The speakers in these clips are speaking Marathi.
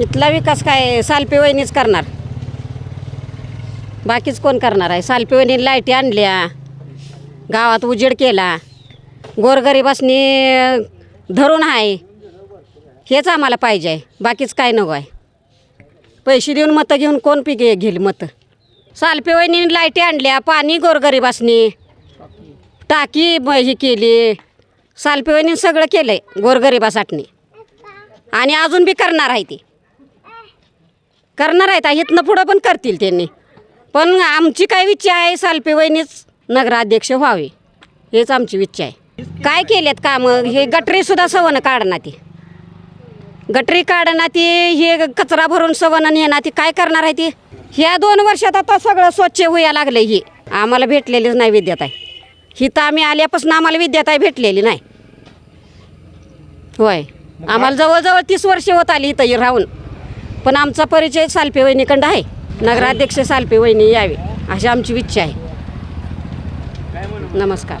इथला विकास काय? सालपे वहिनीच करणार. बाकीच कोण करणार आहे? सालपे वहिनी लाईटी आणल्या गावात उजेड केला. गोरगरिबासनी धरून आहे. हेच आम्हाला पाहिजे आहे. बाकीच काय नको आहे. पैसे देऊन मतं घेऊन कोण पिके घेईल मतं? सालपे वहिनी लाईटी आणल्या पाणी गोरगरिबासनी. टाकी हे केली. सालपे वहिनी सगळं केलं आहे गोरगरिबासाठी आणि अजून बी करणार आहे ती. करणार आहेत. इथनं पुढं पण करतील त्यांनी. पण आमची काय इच्छा आहे सालपे वहिनीच नगराध्यक्ष व्हावे. हेच आमची इच्छा आहे. काय केलेत कामं? हे गटरीसुद्धा सवनं काढणार ती. गटरी काढणार ती हे कचरा भरून सवनं नेणार ती. काय करणार आहे ती? ह्या दोन वर्षात आता सगळं स्वच्छ व्हायला लागलं ही. आम्हाला भेटलेलीच नाही विद्याताई. ही तर आम्ही आल्यापासून आम्हाला विद्याताई भेटलेली नाही. होय. आम्हाला जवळजवळ तीस वर्ष होत आली इथं राहून. पण आमचा परिचय सालपे वहिनीकडं आहे. नगराध्यक्ष सालपे वहिनी यावे अशी आमची इच्छा आहे. नमस्कार.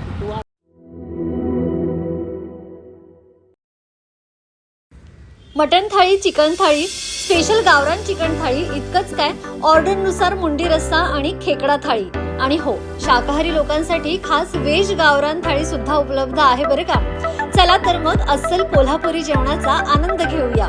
Mutton thali chicken thali special गावरान चिकन थाळी इतकंच काय? ऑर्डरनुसार मुंडी रस्सा आणि खेकडा थाळी. आणि हो शाकाहारी लोकांसाठी खास वेज गावरान थाळी सुद्धा उपलब्ध आहे बरं का? चला तर मग अस्सल कोल्हापुरी जेवणाचा आनंद घेऊया.